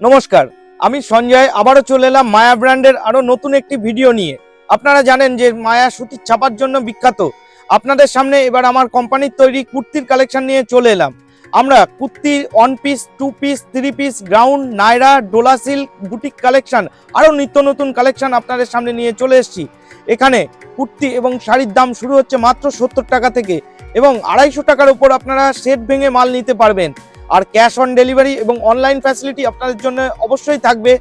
নমস্কার, আমি সঞ্জয়, আবারও চলে এলাম মায়া ব্র্যান্ডের আরও নতুন একটি ভিডিও নিয়ে। আপনারা জানেন যে মায়া সুতির ছাপার জন্য বিখ্যাত। আপনাদের সামনে এবার আমার কোম্পানির তৈরি কুর্তির কালেকশন নিয়ে চলে এলাম। আমরা kurti one piece two piece three piece ground নাইরা ডোলা সিল্ক বুটিক কালেকশন, আরও নিত্য নতুন কালেকশন আপনাদের সামনে নিয়ে চলে এসেছি। এখানে কুর্তি এবং শাড়ির দাম শুরু হচ্ছে মাত্র সত্তর টাকা থেকে এবং আড়াইশো টাকার উপর আপনারা সেট ভেঙে মাল নিতে পারবেন। আর ক্যাশ অন ডেলিভারি এবং অনলাইন ফ্যাসিলিটি আপনাদের জন্য অবশ্যই থাকবে।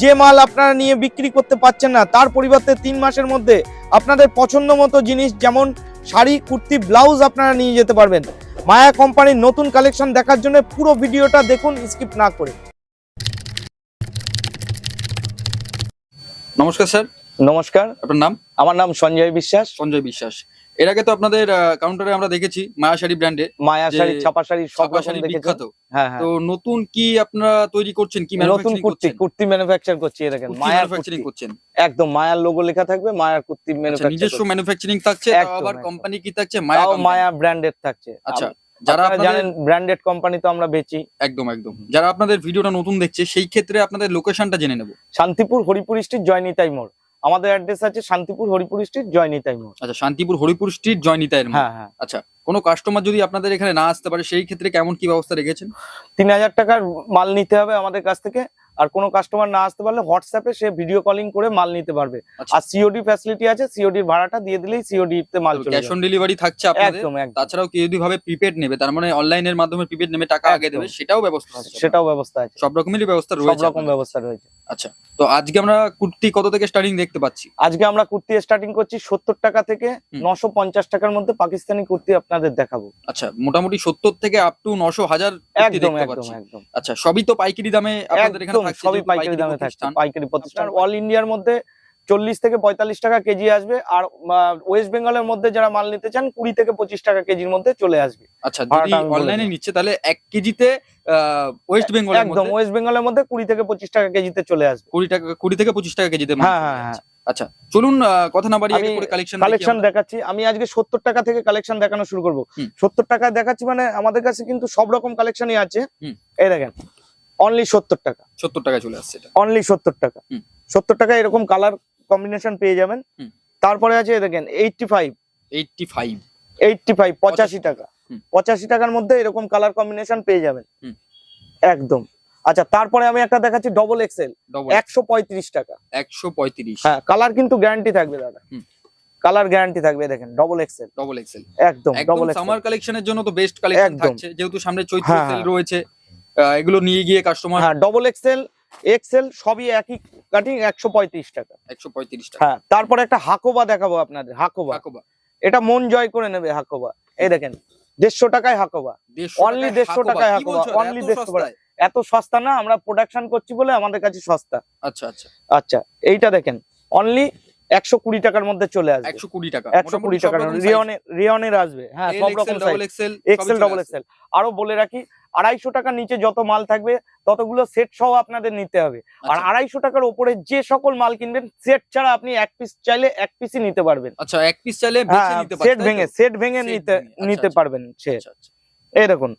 যে মাল আপনারা নিয়ে বিক্রি করতে পারছেন না তার পরিবর্তে তিন মাসের মধ্যে আপনাদের পছন্দ মতো জিনিস যেমন শাড়ি কুর্তি ব্লাউজ আপনারা নিয়ে যেতে পারবেন। মায়া কোম্পানির নতুন কালেকশন দেখার জন্য পুরো ভিডিওটা দেখুন স্কিপ না করে। নমস্কার স্যার। নমস্কার। আপনার নাম? আমার নাম সঞ্জয় বিশ্বাস। সঞ্জয় বিশ্বাস। এর আগে তো আপনাদের কাউন্টারে আমরা দেখেছি মায়া শাড়ি ব্র্যান্ডে মায়া শাড়ি ছাপা শাড়ি সব শাড়ি বিখ্যাত। হ্যাঁ হ্যাঁ। তো নতুন কি আপনারা তৈরি করছেন কি নতুন কুর্তি কুর্তি ম্যানুফ্যাকচার করছি এ দেখেন মায়ার ম্যানুফ্যাকচারিং করছেন। একদম মায়ার লোগো লেখা থাকবে মায়ার কুর্তি আচ্ছা ম্যানুফ্যাকচার নিজস্ব ম্যানুফ্যাকচারিং থাকছে আবার কোম্পানি কি থাকছে? মায়া মায়া ব্র্যান্ডেড থাকছে। আচ্ছা যারা জানেন ব্র্যান্ডেড কোম্পানি তো আমরা বেচি। একদম একদম। যারা আপনাদের ভিডিওটা নতুন দেখছে সেই ক্ষেত্রে আপনাদের লোকেশনটা জেনে নেব। শান্তিপুর হরিপুর স্ট্রিট জয়নিতাই মোড়। আমাদের অ্যাড্রেস আছে শান্তিপুর হরিপুর স্ট্রিট জয়নিতাই মোড়। আচ্ছা শান্তিপুর হরিপুর স্ট্রিট জয়নিতাই মোড়। হ্যাঁ হ্যাঁ। আচ্ছা কোনো কাস্টমার যদি আপনাদের এখানে না আসতে পারে সেই ক্ষেত্রে কেমন কি ব্যবস্থা রেখেছেন? তিন হাজার টাকার মাল নিতে হবে আমাদের কাছ থেকে। আর কোনো কাস্টমার না আসতে পারলে হোয়াটসঅ্যাপে সে ভিডিও কলিং করে মাল নিতে পারবে। আচ্ছা। আর সিওডি ফ্যাসিলিটি আছে সিওডির ভাড়াটা দিয়ে দিলেই সিওডি তে মাল চলে ক্যাশ অন ডেলিভারি থাকছে আপনাদের? একদম তাছাড়াও কেউ যদি ভাবে প্রিপেড নেবে তার মানে অনলাইনের মাধ্যমে প্রিপেড নেবে টাকা আগে দেবে সেটাও ব্যবস্থা আছে। সেটাও ব্যবস্থা আছে। সব রকমেরই ব্যবস্থা রয়েছে সব রকম ব্যবস্থা রয়েছে। আচ্ছা তো আজকে আমরা কুর্তি কত থেকে স্টার্টিং দেখতে পাচ্ছি? আজকে আমরা কুর্তি স্টার্টিং করছি সত্তর টাকা থেকে। নশো পঞ্চাশ টাকার মধ্যে পাকিস্তানি কুর্তি আপনাদের দেখাবো। আচ্ছা মোটামুটি সত্তর থেকে আপ টু নশো হাজার একদম দেখতে একদম পাচ্ছি। আচ্ছা সবই তো পাইকারি দামে আপনাদের এখানে থাকছে সবই পাইকারি দামে থাকছে পাইকারি প্রতিষ্ঠান। অল ইন্ডিয়ার মধ্যে চল্লিশ থেকে পঁয়তাল্লিশ টাকা কেজি আসবে আর ওয়েস্ট বেঙ্গলের মধ্যে যারা মাল নিতে চান কুড়ি থেকে পঁচিশ টাকা কেজির মধ্যে চলে আসবে। আচ্ছা যদি অনলাইনে নিচ্ছে তাহলে এক কেজিতে ওয়েস্ট বেঙ্গলের একদম ওয়েস্ট বেঙ্গলের মধ্যে কুড়ি থেকে পঁচিশ টাকা কেজিতে চলে আসবে। কুড়ি টাকা কুড়ি থেকে পঁচিশ টাকা কেজিতে হ্যাঁ, হ্যাঁ, আচ্ছা চলুন কথা না বাড়িয়ে আগে কালেকশন কালেকশন দেখাচ্ছি। আমি আজকে সত্তর টাকা থেকে কালেকশন দেখানো শুরু করব। সত্তর টাকা দেখাচ্ছি মানে আমাদের কাছে কিন্তু সব রকম কালেকশনই আছে। এই দেখেন অনলি সত্তর টাকা। সত্তর টাকা চলে আসছে অনলি সত্তর টাকা। সত্তর টাকা এরকম কালার কম্বিনেশন পেয়ে যাবেন। তারপরে আছে দেখেন eighty five eighty five eighty five পঁচাশি। টাকা। পঁচাশি টাকার মধ্যে এরকম কালার কম্বিনেশন পেয়ে যাবেন। একদম। আচ্ছা তারপরে আমি একটা দেখাচ্ছি ডবল এক্সেল একশো পঁয়ত্রিশ টাকা। একশো পঁয়ত্রিশ। হ্যাঁ কালার কিন্তু গ্যারান্টি থাকবে দাদা। কালার গ্যারান্টি থাকবে দেখেন ডবল এক্সেল ডবল এক্সেল একদম ডবল সামার কালেকশনের জন্য তো বেস্ট কালেকশন। থাকছে। যেহেতু সামনে চৈত্র হ্যাঁ, সেল হ্যাঁ। রয়েছে। আহ, এগুলো নিয়ে গিয়ে কাস্টমার হ্যাঁ ডবল এক্সেল এক্সেল সবই একই কাটিং একশো পঁয়ত্রিশ টাকা। একশো পঁয়ত্রিশ টাকা। হ্যাঁ তারপরে একটা হাকোবা দেখাবো আপনাদের হাকোবা। হাকোবা। এটা মন জয় করে নেবে হাকোবা। এই দেখেন দেড়শো টাকায় হাকোবা। অনলি 150 টাকায় হাকোবা, অনলি 150 টাকায়। এত সস্তা না আমরা প্রোডাকশন করছি বলে আমাদের কাছে সস্তা। আচ্ছা আচ্ছা। আচ্ছা এইটা দেখেন অনলি একশো কুড়ি টাকার মধ্যে চলে আসবে। একশো কুড়ি টাকা একশো কুড়ি রিয়নের আসবে। হ্যাঁ সব রকম এক্সেল ডবল এক্সেল আরও বলে রাখি আড়াইশো টাকার নিচে যত মাল থাকবে ততগুলো সেট সহ আপনাদের নিতে হবে। আর আচ্ছা। আড়াইশো টাকার উপরে যে সকল মাল কিনবেন সেট ছাড়া আপনি এক পিস চাইলে এক পিসই নিতে পারবেন। আচ্ছা এক পিস চাইলে নিতে সেট ভেঙে সেট ভেঙে নিতে নিতে। পারবেন সে। এই দেখুন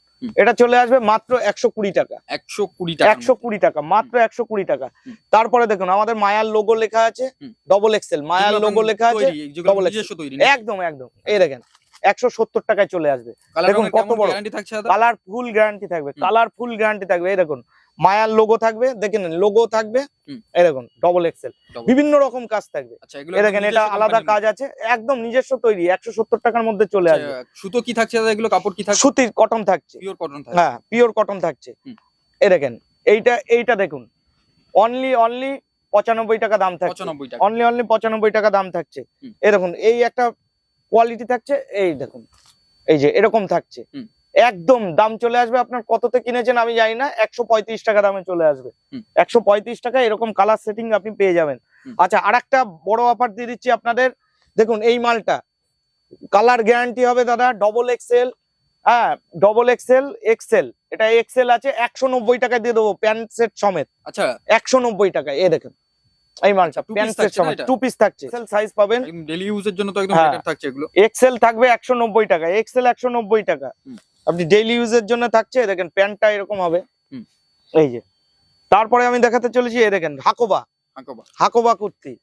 এটা চলে আসবে মাত্র একশো কুড়ি টাকা। একশো কুড়ি টাকা। একশো কুড়ি টাকা মাত্র একশো কুড়ি টাকা। তারপরে দেখুন আমাদের মায়ার লোগো লেখা আছে ডবল এক্সেল মায়ার লোগো লেখা আছে একদম একদম। এই দেখেন একশো সত্তর টাকায় চলে আসবে। দেখুন কত বড়। কালার ফুল গ্যারান্টি থাকবে কালার ফুল গ্যারান্টি থাকবে। এই দেখুন মায়ার লোগো থাকবে দেখেন লোগো থাকবে দেখুন ডবল এক্সেল। বিভিন্ন রকম কাজ থাকবে। আচ্ছা দেখেন এটা আলাদা কাজ আছে একদম নিজস্ব তৈরি একশো সত্তর টাকার মধ্যে চলে আচ্ছা, আসবে। সুতো কি থাকছে এগুলো? কাপড় কি থাকছে? সুতির কটন থাকছে। পিওর কটন হ্যাঁ পিওর কটন থাকছে। এই দেখেন এইটা এইটা দেখুন অনলি অনলি পঁচানব্বই টাকা দাম থাকছে। অনলি অনলি পঁচানব্বই টাকা দাম থাকছে। এই দেখুন এই একটা কোয়ালিটি থাকছে এই দেখুন এই যে এরকম থাকছে। একদম দাম চলে আসবে। আপনার কততে কিনেছেন আমি জানি না একশো পঁয়ত্রিশ টাকা দামে চলে আসবে। একশো পঁয়ত্রিশ টাকা এরকম কালার সেটিং আপনি পেয়ে যাবেন। আচ্ছা আর একটা বড় অফার দিয়ে দিচ্ছি আপনাদের। দেখুন এই মালটা। কালার গ্যারান্টি হবে দাদা ডবল এক্সেল হ্যাঁ ডবল এক্সেল এক্সেল এটা এক্সেল আছে একশো নব্বই টাকায় দিয়ে দেবো প্যান্ট সেট সমেত। আচ্ছা। একশো নব্বই টাকা এ দেখেন। এই মালটা আচ্ছা, প্যান্ট সেট সমেত। টু পিস থাকছে। এক্সেল সাইজ পাবেন। ডেলি ইউজের জন্য তো একদম হ্যাঁ। থাকছে এগুলো। এক্সেল থাকবে একশো নব্বই টাকা এক্সেল একশো নব্বই টাকা। আপনি ডেইলি ইউজের জন্য থাকছে দেখেন প্যান্টটা এরকম হবে। হুম। এই যে তারপরে আমি দেখাতে চলেছি এ দেখেন হাকোবা। হাকোবা। হাকোবা কুর্তি।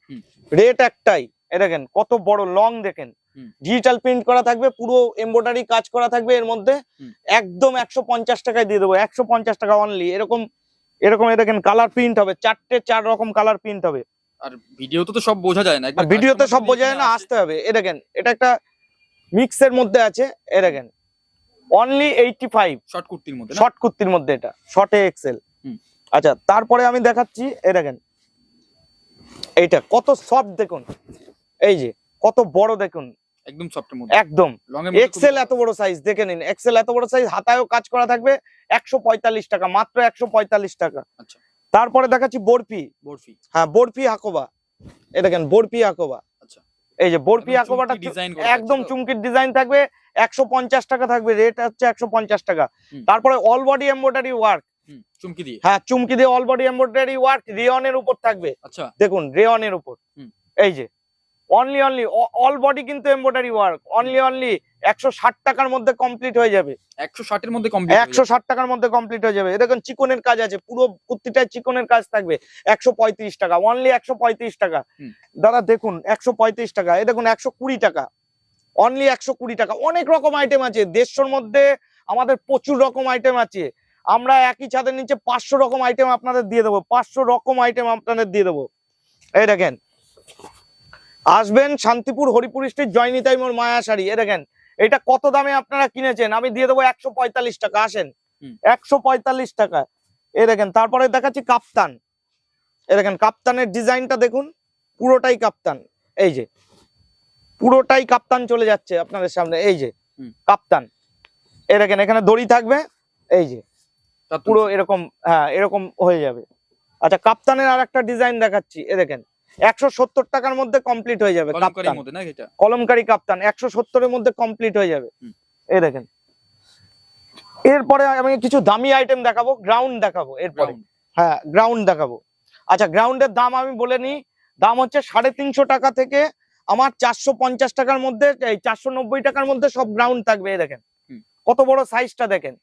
রেট একটাই এ দেখেন কত বড় লং দেখেন। ডিজিটাল প্রিন্ট করা থাকবে পুরো এমব্রয়ডারি কাজ করা থাকবে এর মধ্যে। একদম একশো পঞ্চাশ টাকায় দিয়ে দেবো একশো পঞ্চাশ টাকা অনলি এরকম এরকম এ দেখেন কালার প্রিন্ট হবে চারটে চার রকম কালার প্রিন্ট হবে। আর ভিডিওতে তো সব বোঝা যায় না ভিডিওতে সব বোঝা যায় না আসতে হবে। এ দেখেন এটা একটা মিক্সের মধ্যে আছে এ দেখেন। অনলি এইটটি ফাইভ শর্ট কুর্তির মধ্যে শর্ট কুর্তির মধ্যে এটা। শর্টে এক্সেল আচ্ছা তারপরে আমি দেখাচ্ছি এই দেখেন। এইটা কত সফট দেখুন। এই যে কত বড় দেখুন। একদম সফটের মধ্যে। একদম। এক্সেল এত বড় সাইজ দেখে নিন। এক্সেল এত বড় সাইজ হাতায়ও কাজ করা থাকবে একশো পঁয়তাল্লিশ টাকা মাত্র একশো পঁয়তাল্লিশ টাকা। আচ্ছা। তারপরে দেখাচ্ছি বরফি। বরফি। হ্যাঁ বরফি হাকোবা। এই দেখেন বরফি হাকোবা। আচ্ছা। এই যে বরফি হাকোবাটা একদম চুমকির ডিজাইন থাকবে একশো পঞ্চাশ টাকা থাকবে রেট হচ্ছে একশো পঞ্চাশ টাকা। তারপরে অল বডি এমব্রয়ডারি ওয়ার্ক চুমকি দিয়ে? হ্যাঁ চুমকি দিয়ে অল বডি এমব্রয়ডারি ওয়ার্ক রেয়নের উপর থাকবে। আচ্ছা। দেখুন রেয়নের উপর। এই যে অনলি অনলি অল বডি কিন্তু এমব্রয়ডারি ওয়ার্ক অনলি অনলি একশো ষাট টাকার মধ্যে কমপ্লিট হয়ে যাবে। একশো ষাটের মধ্যে কমপ্লিট একশো ষাট টাকার মধ্যে কমপ্লিট হয়ে যাবে। দেখুন চিকনের কাজ আছে পুরো কুর্তিটায় চিকনের কাজ থাকবে। একশো পঁয়ত্রিশ টাকা অনলি একশো পঁয়ত্রিশ টাকা। দাদা দেখুন একশো পঁয়ত্রিশ টাকা এ দেখুন একশো কুড়ি টাকা। অনলি একশো কুড়ি টাকা। অনেক রকম আইটেম আছে। দেড়শোর মধ্যে আমাদের প্রচুর রকম আইটেম আছে। আমরা একই ছাদের নিচে পাঁচশো রকম আইটেম আপনাদের দিয়ে দেবো। পাঁচশো রকম আইটেম আপনাদের দিয়ে দেবো। এই দেখেন। আসবেন শান্তিপুর হরিপুর স্ট্রিট জয়নিতাই মোর মায়া শাড়ি। এ দেখেন। এটা কত দামে আপনারা কিনেছেন? আমি দিয়ে দেবো একশো পঁয়তাল্লিশ টাকা। আসেন। একশো পঁয়তাল্লিশ টাকা। এ দেখেন। তারপরে দেখাচ্ছি কাপ্তান। এ দেখেন কাপ্তানের ডিজাইনটা দেখুন। পুরোটাই কাপ্তান। এই যে পুরোটাই কাপ্তান চলে যাচ্ছে আপনাদের সামনে। এই যে কাপ্তান। এ দেখেন এখানে দড়ি থাকবে। এই যে পুরো এরকম হ্যাঁ এরকম হয়ে যাবে। আচ্ছা কাপ্তানের আর একটা ডিজাইন দেখাচ্ছি। এ দেখেন একশো সত্তর টাকার মধ্যে কমপ্লিট হয়ে যাবে কলমকারী কাপ্তান একশো সত্তরের মধ্যে কমপ্লিট হয়ে যাবে। এই দেখেন এরপরে আমি কিছু দামি আইটেম দেখাবো গ্রাউন্ড দেখাবো এরপরে। হ্যাঁ গ্রাউন্ড দেখাবো। আচ্ছা গ্রাউন্ডের দাম আমি বলে নিই দাম হচ্ছে সাড়ে তিনশো টাকা থেকে আমার চারশো পঞ্চাশ টাকার মধ্যে চারশো নব্বই টাকার মধ্যে সব গ্রাউন্ড থাকবে দেখেন। কত বড় সাইজটা দেখেন?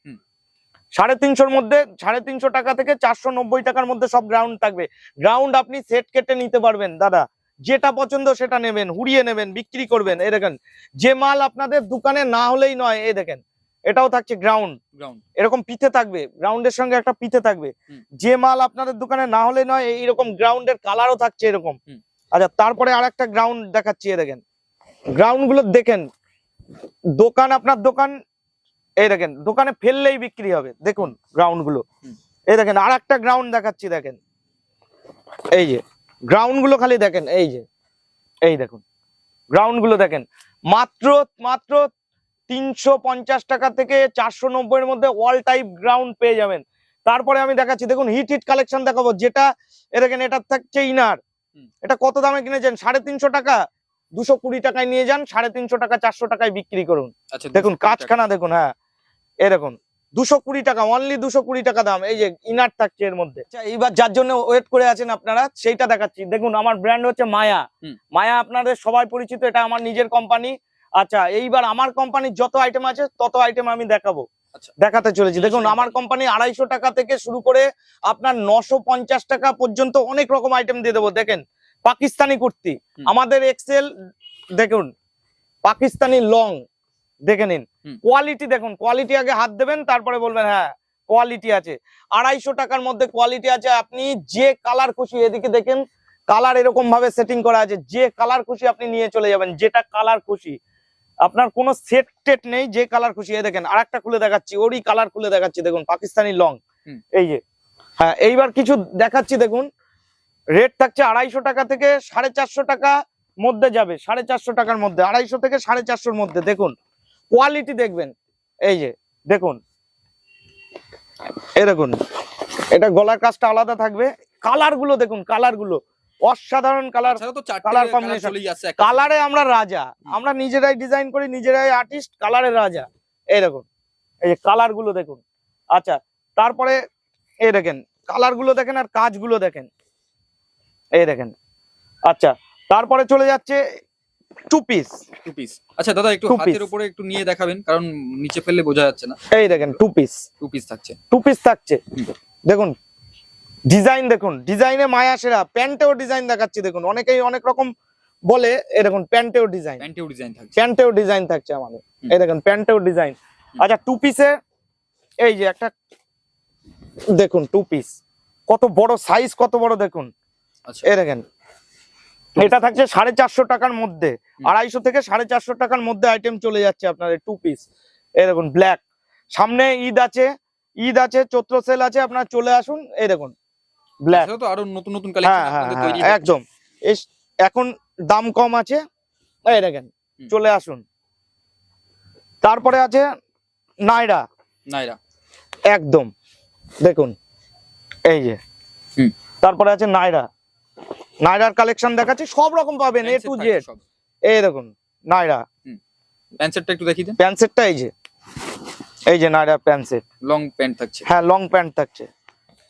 সাড়ে তিনশোর মধ্যে সাড়ে তিনশো টাকা থেকে চারশো নব্বই টাকার মধ্যে সব গ্রাউন্ড থাকবে। গ্রাউন্ড আপনি সেট কেটে নিতে পারবেন দাদা। যেটা পছন্দ সেটা নেবেন হুড়িয়ে নেবেন বিক্রি করবেন এই দেখেন। যে মাল আপনাদের দোকানে না হলেই নয় এই দেখেন। এটাও থাকছে গ্রাউন্ড গ্রাউন্ড এরকম পিঠে থাকবে গ্রাউন্ডের সঙ্গে একটা পিঠে থাকবে। যে মাল আপনাদের দোকানে না হলে নয় এইরকম গ্রাউন্ডের কালারও থাকছে এরকম। আচ্ছা তারপরে আর একটা গ্রাউন্ড দেখাচ্ছি দেখেন। গ্রাউন্ডগুলো দেখেন, দোকান আপনার দোকান, এই দেখেন, দোকানে ফেললেই বিক্রি হবে, দেখুন গ্রাউন্ডগুলো। এই দেখেন আর একটা গ্রাউন্ড দেখাচ্ছি, দেখেন। এই যে গ্রাউন্ডগুলো খালি দেখেন, এই যে, এই দেখুন গ্রাউন্ডগুলো দেখেন। মাত্র মাত্র তিনশো পঞ্চাশ টাকা থেকে চারশো নব্বই এর মধ্যে অল টাইপ গ্রাউন্ড পেয়ে যাবেন। তারপরে আমি দেখাচ্ছি, দেখুন হিট হিট কালেকশন দেখাবো, যেটা এ দেখেন, এটা থাকছে ইনার। এটা কত দামে কিনেছেন? সাড়ে তিনশো টাকা দুশো কুড়ি টাকায় নিয়ে যান সাড়ে তিনশো টাকা চারশো টাকায় বিক্রি করুন। আচ্ছা দেখুন 200 কাজখানা দেখুন হ্যাঁ। এরকম দুশো কুড়ি টাকা অনলি দুশো কুড়ি টাকা দাম। এই যে ইনার থাকছে এর মধ্যে। আচ্ছা এইবার যার জন্য ওয়েট করে আছেন আপনারা সেইটা দেখাচ্ছি। দেখুন আমার ব্র্যান্ড হচ্ছে মায়া। মায়া আপনাদের সবাই পরিচিত এটা আমার নিজের কোম্পানি আচ্ছা এইবার আমার কোম্পানির যত আইটেম আছে তত আইটেম আমি দেখাবো। দেখাতে চলেছি। দেখুন আমার কোম্পানি আড়াইশো টাকা থেকে শুরু করে আপনার নশো পঞ্চাশ টাকা পর্যন্ত অনেক রকম আইটেম দিয়ে দেবো। দেখেন পাকিস্তানি কুর্তি। আমাদের এক্সেল দেখুন পাকিস্তানি লং দেখে নিন। কোয়ালিটি দেখুন কোয়ালিটি আগে হাত দেবেন তারপরে বলবেন হ্যাঁ কোয়ালিটি আছে। আড়াইশো টাকার মধ্যে কোয়ালিটি আছে আপনি যে কালার খুশি এদিকে দেখেন কালার এরকম ভাবে সেটিং করা আছে যে কালার খুশি আপনি নিয়ে চলে যাবেন যেটা কালার খুশি। আপনার কোনো সেট টেট নেই যে কালার খুশি দেখেন আর একটা খুলে দেখাচ্ছি ওরই কালার খুলে দেখাচ্ছি দেখুন পাকিস্তানি লং এই যে হ্যাঁ এইবার কিছু দেখাচ্ছি দেখুন রেট থাকছে আড়াইশো টাকা থেকে সাড়ে চারশো টাকা মধ্যে যাবে সাড়ে চারশো টাকার মধ্যে আড়াইশো থেকে সাড়ে চারশোর মধ্যে দেখুন কোয়ালিটি দেখবেন এই যে দেখুন এই দেখুন এটা গলার কাজটা আলাদা থাকবে কালারগুলো দেখুন কালারগুলো অসাধারণ কালার কালার একটা কালারে আমরা রাজা। আমরা নিজেরাই ডিজাইন করি নিজেরাই আর্টিস্ট কালারের রাজা। এই দেখুন এই যে কালারগুলো দেখুন। আচ্ছা তারপরে এই দেখেন কালারগুলো দেখেন আর কাজগুলো দেখেন। এই দেখেন আচ্ছা তারপরে চলে যাচ্ছে টু পিস টু পিস আচ্ছা দাদা একটু হাতের উপরে একটু নিয়ে দেখাবেন কারণ নিচে ফেললে বোঝা যাচ্ছে না। এই দেখেন টু পিস টু পিস থাকছে। টু পিস থাকছে। দেখুন ডিজাইন দেখুন ডিজাইনে মায়া সেরা প্যান্টেও ডিজাইন দেখাচ্ছি দেখুন অনেকেই অনেক রকম বলে এ দেখুন প্যান্টেও ডিজাইন। প্যান্টেও ডিজাইন থাকছে। প্যান্টেও ডিজাইন থাকছে আমাদের। এই দেখুন প্যান্টেও ডিজাইন। আচ্ছা টু পিসে এই যে একটা দেখুন টু পিস কত বড় সাইজ কত বড় দেখুন। আচ্ছা। এই দেখেন এটা থাকছে সাড়ে চারশো টাকার মধ্যে। আড়াইশো থেকে সাড়ে চারশো টাকার মধ্যে আইটেম চলে যাচ্ছে আপনাদের টু পিস এই দেখুন ব্ল্যাক সামনে ঈদ আছে ঈদ আছে চৈত্র সেল আছে আপনারা চলে আসুন এই দেখুন। ব্ল্যাক তো আরও নতুন নতুন হ্যাঁ কালেকশন হ্যাঁ আপনাদের হ্যাঁ, তৈরি একদম। এখন দাম কম আছে। এই দেখেন চলে আসুন। তারপরে আছে নাইরা। নাইরা। একদম। দেখুন এই যে। তারপরে আছে নাইরা। নাইরার কালেকশন দেখাচ্ছি সব রকম পাবেন এ টু জেড এই দেখুন নাইরা। প্যান্ট সেটটা একটু দেখিয়ে দেন। প্যান্ট সেটটা এই যে। এই যে Naira pant set long pant থাকছে। হ্যাঁ লং প্যান্ট থাকছে।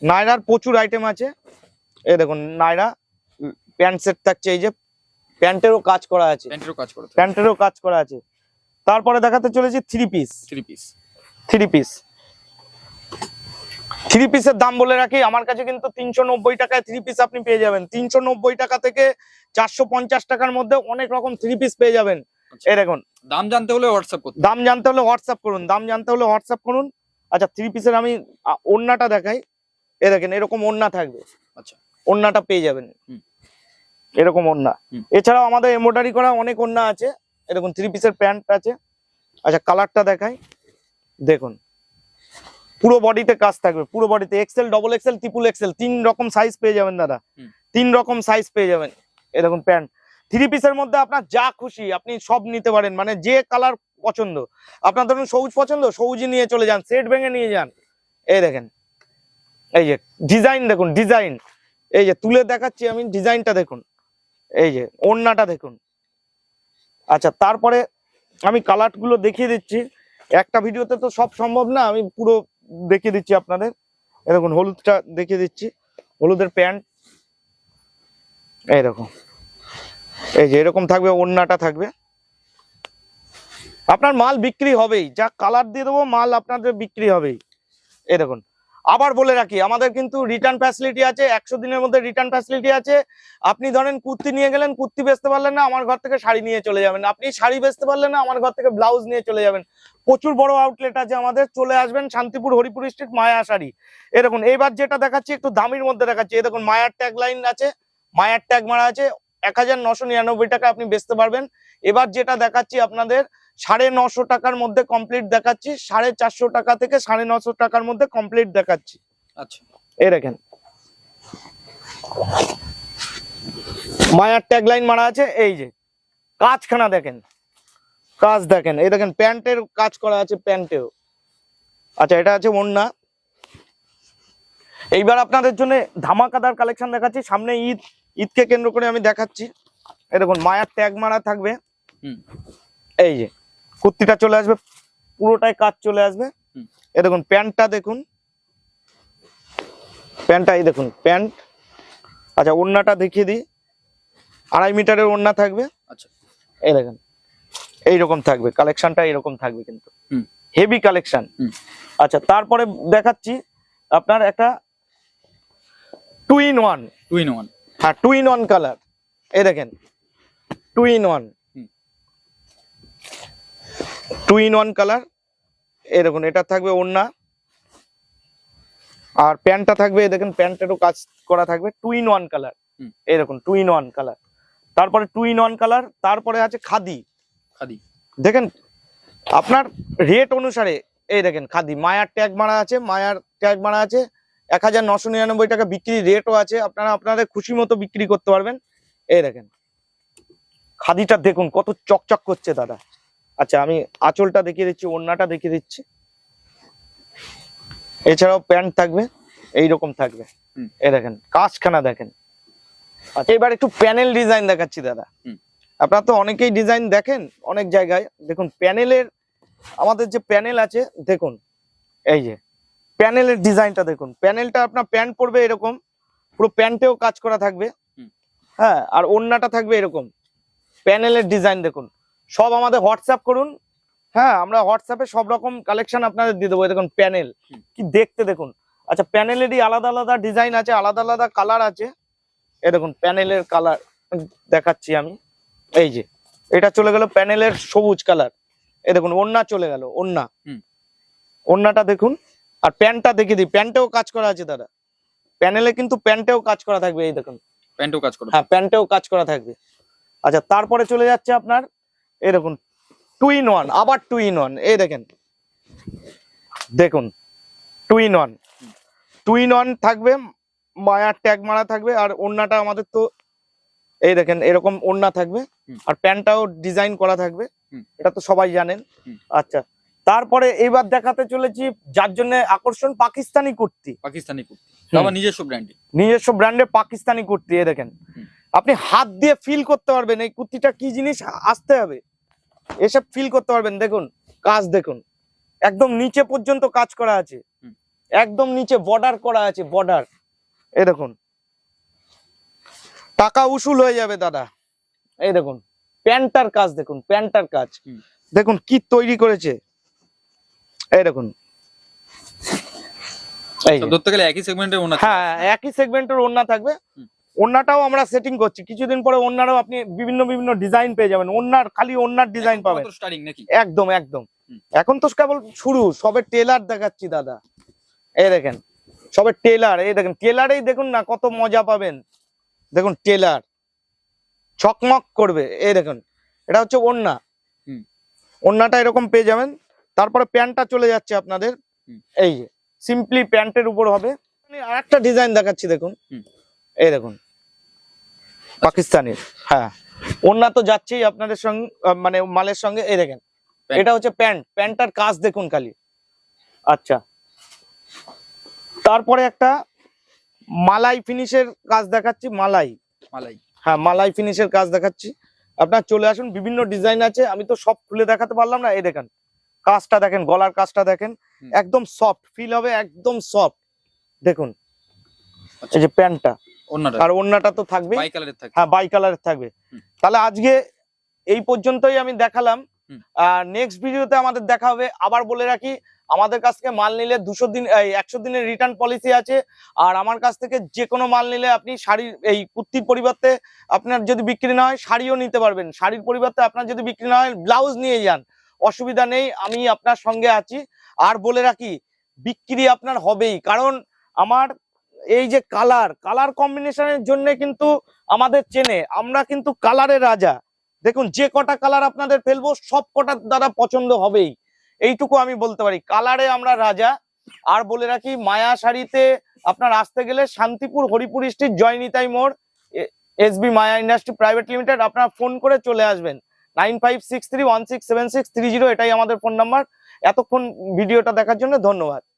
নাইরার প্রচুর আইটেম আছে। এ দেখুন নাইরা প্যান্ট সেট থাকছে এই যে প্যান্টেরও কাজ করা আছে। প্যান্টেরও কাজ করে প্যান্টেরও কাজ করা আছে। তারপরে দেখাতে চলেছি three piece three piece three piece three পিসের দাম বলে রাখি আমার কাছে কিন্তু তিনশো নব্বই টাকায় থ্রি পিস আপনি পেয়ে যাবেন। তিনশো নব্বই টাকা থেকে চারশো পঞ্চাশ টাকার মধ্যে অনেক রকম থ্রি পিস পেয়ে যাবেন। আচ্ছা। এই দেখুন। দাম জানতে হলে হোয়াটসঅ্যাপ করুন দাম জানতে হলে হোয়াটসঅ্যাপ করুন দাম জানতে হলে হোয়াটসঅ্যাপ করুন। আচ্ছা থ্রি পিসের আমি আ, ওড়নাটা দেখাই। এ দেখেন এরকম ওড়না থাকবে। আচ্ছা। ওড়নাটা পেয়ে যাবেন। এরকম হুম। এছাড়াও আমাদের এমব্রয়ডারি করা অনেক ওড়না আছে। এরকম থ্রি পিসের প্যান্ট আছে। আচ্ছা কালারটা দেখাই। দেখুন। পুরো বডিতে কাজ থাকবে। পুরো বডিতে XL double XL triple XL তিন রকম সাইজ পেয়ে যাবেন দাদা। তিন রকম সাইজ পেয়ে যাবেন। এরকম প্যান্ট থ্রি পিসের মধ্যে আপনার যা খুশি আপনি সব নিতে পারেন। মানে যে কালার পছন্দ। আপনার ধরুন সবুজ পছন্দ সবুজই নিয়ে চলে যান সেট ভেঙে নিয়ে যান। এই দেখেন। এই যে ডিজাইন দেখুন, ডিজাইন। এই যে তুলে দেখাচ্ছি আমি, ডিজাইনটা দেখুন। এই যে ওড়নাটা দেখুন। আচ্ছা তারপরে আমি কালারগুলো দেখিয়ে দিচ্ছি। একটা ভিডিওতে তো সব সম্ভব না, আমি পুরো দেখিয়ে দিচ্ছি আপনাদের। দেখুন, হলুদটা দেখিয়ে দিচ্ছি। হলুদের প্যান্ট। এই দেখুন এই যে এরকম থাকবে, ওড়নাটা থাকবে। আপনার মাল বিক্রি হবেই। যা কালার দিয়ে দেবো, মাল আপনাদের বিক্রি হবেই। এই দেখুন। আবার বলে রাখি, আমাদের কিন্তু রিটার্ন ফ্যাসিলিটি আছে, একশো দিনের মধ্যে রিটার্ন ফ্যাসিলিটি আছে। আপনি ধরেন কুর্তি নিয়ে গেলেন, কুর্তি বেচতে পারলেন না, আমার ঘর থেকে শাড়ি নিয়ে চলে যাবেন। আপনি শাড়ি বেচতে পারলেন না, আমার ঘর থেকে ব্লাউজ নিয়ে চলে যাবেন। প্রচুর বড় আউটলেট আছে আমাদের, চলে আসবেন শান্তিপুর, হরিপুর স্ট্রিট মায়া শাড়ি। এরকম এবার যেটা দেখাচ্ছি, একটু দামির মধ্যে দেখাচ্ছি। এই দেখুন, মায়ার ট্যাগ লাইন আছে, মায়ার ট্যাগ মারা আছে, এক টাকা আপনি বেচতে পারবেন। এবার যেটা দেখাচ্ছি আপনাদের সাড়ে নশো টাকার মধ্যে কমপ্লিট দেখাচ্ছি সাড়ে চারশো টাকা থেকে সাড়ে নশো টাকার মধ্যে কমপ্লিট দেখাচ্ছি। আচ্ছা। এই দেখেন। মায়ার ট্যাগ লাইন মারা আছে এই যে কাজখানা দেখেন কাজ দেখেন এই দেখেন প্যান্টের কাজ করা আছে প্যান্টেও। আচ্ছা এটা আছে ওন্না এইবার আপনাদের জন্য ধামাকাদার কালেকশন দেখাচ্ছি সামনে ঈদ ঈদকে কেন্দ্র করে আমি দেখাচ্ছি। এই দেখুন মায়ার ট্যাগ মারা থাকবে। হুম। এই যে কুর্তিটা চলে আসবে পুরোটাই কাজ চলে আসবে। এ দেখুন প্যান্টটা দেখুন। প্যান্টটা এই দেখুন প্যান্ট। আচ্ছা ওড়নাটা দেখিয়ে দিই। আড়াই মিটারের ওড়না থাকবে। আচ্ছা। এই দেখেন এইরকম থাকবে কালেকশনটা এরকম থাকবে কিন্তু। Heavy collection. আচ্ছা তারপরে দেখাচ্ছি আপনার একটা two in one. Two in one. হ্যাঁ টু ইন ওয়ান কালার। এই দেখেন two in one. Two in one colour দেখুন এটা থাকবে ওড়না। আর প্যান্টটা থাকবে দেখেন প্যান্টেরও কাজ করা থাকবে টু ইন ওয়ান কালার দেখুন টু ইন ওয়ান কালার তারপরে টু ইন ওয়ান কালার তারপরে আছে খাদি। খাদি। দেখেন আপনার রেট অনুসারে এই দেখেন খাদি। মায়ার ট্যাগ মারা আছে মায়ার ট্যাগ মারা আছে এক হাজার নশো নিরানব্বই টাকা বিক্রি রেটও আছে। আপনারা আপনাদের খুশি মতো বিক্রি করতে পারবেন। এই দেখেন খাদিটা দেখুন কত চকচক করছে দাদা। আচ্ছা আমি আঁচলটা দেখিয়ে দিচ্ছি ওড়নাটা দেখিয়ে দিচ্ছি। এছাড়াও প্যান্ট থাকবে এই রকম থাকবে। এই দেখেন কাজখানা দেখেন। আচ্ছা। এবার একটু প্যানেল ডিজাইন দেখাচ্ছি দাদা। আপনারা তো অনেকেই ডিজাইন দেখেন অনেক জায়গায়। দেখুন প্যানেলের আমাদের যে প্যানেল আছে দেখুন এই যে প্যানেলের ডিজাইনটা দেখুন। প্যানেলটা আপনার প্যান্ট পড়বে এরকম পুরো প্যান্টেও কাজ করা থাকবে। হ্যাঁ আর ওড়নাটা থাকবে এরকম। প্যানেলের ডিজাইন দেখুন। সব আমাদের হোয়াটসঅ্যাপ করুন। হ্যাঁ আমরা হোয়াটসঅ্যাপে সব রকম কালেকশন আপনাদের দিয়ে দেবো। এই দেখুন প্যানেল কি দেখতে দেখুন। আচ্ছা প্যানেলেরই আলাদা আলাদা ডিজাইন আছে আলাদা আলাদা কালার আছে। এ দেখুন প্যানেলের কালার দেখাচ্ছি আমি। এই যে এটা চলে গেল প্যানেলের সবুজ কালার এ দেখুন ওন্না চলে গেল ওন্না। ওন্নাটা দেখুন আর প্যান্টটা দেখিয়ে দিই। প্যান্টেও কাজ করা আছে দাদা। প্যানেলে কিন্তু প্যান্টেও কাজ করা থাকবে এই দেখুন। প্যান্টেও কাজ করবে হ্যাঁ প্যান্টেও কাজ করা থাকবে। আচ্ছা তারপরে চলে যাচ্ছে আপনার এই দেখুন টু ইন ওয়ান আবার টু ইন ওয়ান এই দেখেন। দেখুন two in one two in one থাকবে মায়ার ট্যাগ মারা থাকবে আর ওড়নাটা আমাদের তো এই দেখেন এরকম ওড়না থাকবে আর প্যান্টটাও ডিজাইন করা থাকবে এটা তো সবাই জানেন। আচ্ছা তারপরে এবার দেখাতে চলেছি যার জন্য আকর্ষণ পাকিস্তানি কুর্তি। পাকিস্তানি কুর্তি। নিজস্ব ব্র্যান্ডে নিজস্ব ব্র্যান্ডের পাকিস্তানি কুর্তি এ দেখেন। আপনি হাত দিয়ে ফিল করতে পারবেন এই কুর্তিটা কি জিনিস আসতে হবে। এসব ফিল করতে পারবেন দেখুন কাজ দেখুন। একদম নিচে পর্যন্ত কাজ করা আছে। একদম নিচে বর্ডার করা আছে বর্ডার এ দেখুন। টাকা উসুল হয়ে যাবে দাদা। এই দেখুন প্যান্টার কাজ দেখুন প্যান্টার কাজ। দেখুন কি তৈরি করেছে। এই দেখুন। ধরতে গেলে একই সেগমেন্টের হ্যাঁ একই সেগমেন্টের ওন্না থাকবে। ওন্নাটাও আমরা সেটিং করছি। কিছুদিন পরে ওন্নারও আপনি বিভিন্ন বিভিন্ন ডিজাইন পেয়ে যাবেন। ওন্নার খালি ওন্নার ডিজাইন পাবেন। একদম একদম। এখন তো কেবল শুরু সবে টেলার দেখাচ্ছি দাদা। এই দেখেন সবে টেলার এই দেখেন টেলারেই দেখুন না কত মজা পাবেন। দেখুন টেলার চকমক করবে এই দেখুন এটা হচ্ছে ওন্না হুম। ওন্নাটা এরকম পেয়ে যাবেন। তারপরে প্যান্টটা চলে যাচ্ছে আপনাদের। এই যে সিম্পলি প্যান্টের উপর হবে। আর একটা ডিজাইন দেখাচ্ছি দেখুন। এই দেখুন পাকিস্তানের হ্যাঁ। ওন্না তো যাচ্ছেই আপনাদের সঙ্গে মানে মালের সঙ্গে। এই দেখেন এটা হচ্ছে প্যান্ট। প্যান্টটার কাজ দেখুন খালি। আচ্ছা। তারপরে একটা মালাই ফিনিশের কাজ দেখাচ্ছি মালাই। মালাই। হ্যাঁ মালাই ফিনিশের কাজ দেখাচ্ছি। আপনার চলে আসুন বিভিন্ন ডিজাইন আছে আমি তো সব খুলে দেখাতে পারলাম না। এই দেখেন কাজটা দেখেন গলার কাজটা দেখেন। একদম সফট ফিল হবে একদম সফট। দেখুন আচ্ছা। এই যে প্যান্টটা। আর ওন্নাটা তো কালারের হ্যাঁ বাই কালারের থাকবে তাহলে আজকে এই পর্যন্তই আমি দেখালাম। নেক্সট ভিডিওতে আমাদের দেখা হবে। আবার বলে রাখি আমাদের কাছ থেকে মাল নিলে দুশো দিন এই একশো দিনের রিটার্ন পলিসি আছে। আর আমার কাছ থেকে যে কোনো মাল নিলে আপনি শাড়ির এই কুর্তির পরিবর্তে আপনার যদি বিক্রি না হয় শাড়িও নিতে পারবেন। শাড়ির পরিবর্তে আপনার যদি বিক্রি না হয় ব্লাউজ নিয়ে যান। অসুবিধা নেই আমি আপনার সঙ্গে আছি। আর বলে রাখি বিক্রি আপনার হবেই। কারণ আমার এই যে কালার কালার কম্বিনেশনের জন্য কিন্তু আমাদের চেনে। আমরা কিন্তু কালারের রাজা। দেখুন, যে কটা কালার আপনাদের ফেলব, সব কটার দ্বারা পছন্দ হবেই। এইটুকু আমি বলতে পারি। কালারে আমরা রাজা। আর বলে রাখি, মায়া শাড়িতে আপনার আসতে গেলে শান্তিপুর হরিপুর স্ট্রিট, জয়নিতাই মোড় SB Maya industry private limited, আপনারা ফোন করে চলে আসবেন। Nine five six three one six seven six three zero, এটাই আমাদের ফোন নাম্বার। এতক্ষণ ভিডিওটা দেখার জন্য ধন্যবাদ।